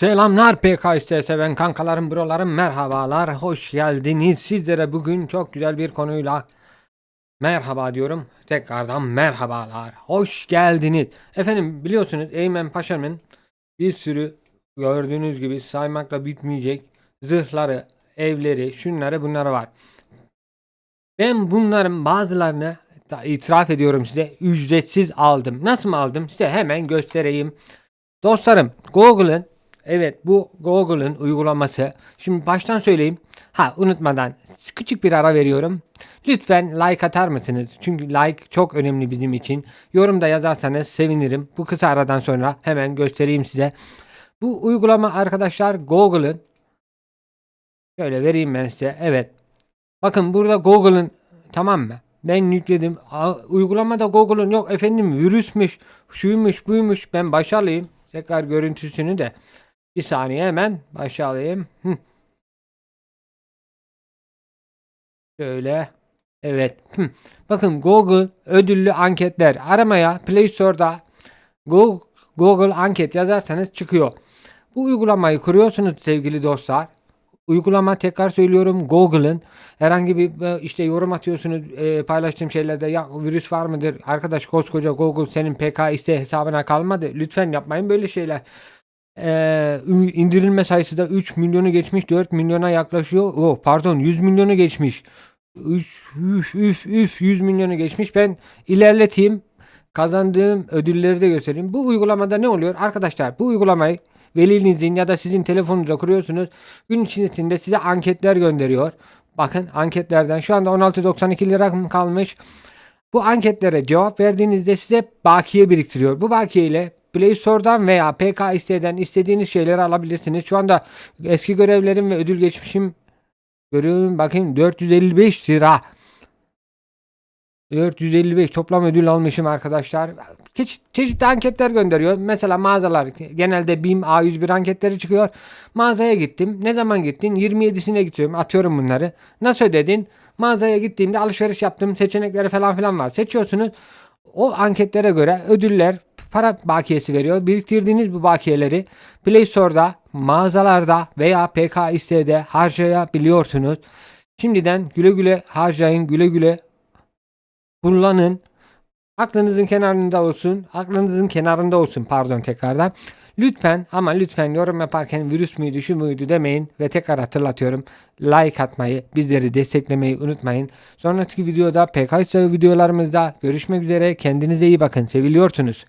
Selamlar PKS seven kankalarım, brolarım, merhabalar, hoş geldiniz. Sizlere bugün çok güzel bir konuyla merhaba diyorum. Tekrardan merhabalar, hoş geldiniz. Efendim biliyorsunuz Eymen Paşa'nın bir sürü gördüğünüz gibi saymakla bitmeyecek zırhları, evleri, şunları bunları var. Ben bunların bazılarını itiraf ediyorum size ücretsiz aldım. Nasıl aldım? Size hemen göstereyim. Dostlarım Google'ın evet bu Google'ın uygulaması. Şimdi baştan söyleyeyim. Ha unutmadan küçük bir ara veriyorum. Lütfen like atar mısınız? Çünkü like çok önemli bizim için. Yorumda yazarsanız sevinirim. Bu kısa aradan sonra hemen göstereyim size. Bu uygulama arkadaşlar Google'ın Şöyle vereyim ben size. Evet. Bakın burada Google'ın tamam mı? Ben yükledim. Uygulamada Google'ın yok efendim virüsmüş, şuymuş, buymuş. Ben başa alayım. Tekrar görüntüsünü de bir saniye hemen başa alayım. Hı. Şöyle. Evet. Hı. Bakın Google ödüllü anketler aramaya Play Store'da Google, Google anket yazarsanız çıkıyor. Bu uygulamayı kuruyorsunuz sevgili dostlar. Uygulama tekrar söylüyorum Google'ın herhangi bir e, işte yorum atıyorsunuz e, paylaştığım şeylerde ya virüs var mıdır? Arkadaş koskoca Google senin PKS hesabına kalmadı. Lütfen yapmayın böyle şeyler. E, indirilme sayısı da 3 milyonu geçmiş 4 milyona yaklaşıyor. Oh pardon 100 milyonu geçmiş. Üf, üf, üf, üf 100 milyonu geçmiş. Ben ilerleteyim. Kazandığım ödülleri de göstereyim. Bu uygulamada ne oluyor? Arkadaşlar bu uygulamayı velinizin ya da sizin telefonunuza kuruyorsunuz. Gün içerisinde size anketler gönderiyor. Bakın anketlerden şu anda 16.92 lira mı kalmış. Bu anketlere cevap verdiğinizde size bakiye biriktiriyor. Bu bakiye ile Play Store'dan veya PKX'den istediğiniz şeyleri alabilirsiniz. Şu anda eski görevlerim ve ödül geçmişim görüyorum. Bakın 455 lira. 455 toplam ödül almışım arkadaşlar. Çeşit, çeşitli anketler gönderiyor. Mesela mağazalar genelde BİM A101 anketleri çıkıyor. Mağazaya gittim. Ne zaman gittin? 27'sine gidiyorum. Atıyorum bunları. Nasıl ödedin? Mağazaya gittiğimde alışveriş yaptım. Seçenekleri falan filan var. Seçiyorsunuz. O anketlere göre ödüller para bakiyesi veriyor. Biriktirdiğiniz bu bakiyeleri Play Store'da, mağazalarda veya PKX'de harcayabiliyorsunuz. Şimdiden güle güle harcayın, güle güle kullanın. Aklınızın kenarında olsun. Aklınızın kenarında olsun pardon tekrardan. Lütfen ama lütfen yorum yaparken virüs müydü şu muydu demeyin ve tekrar hatırlatıyorum. Like atmayı, bizleri desteklemeyi unutmayın. Sonraki videoda PKS videolarımızda görüşmek üzere. Kendinize iyi bakın. Seviliyorsunuz.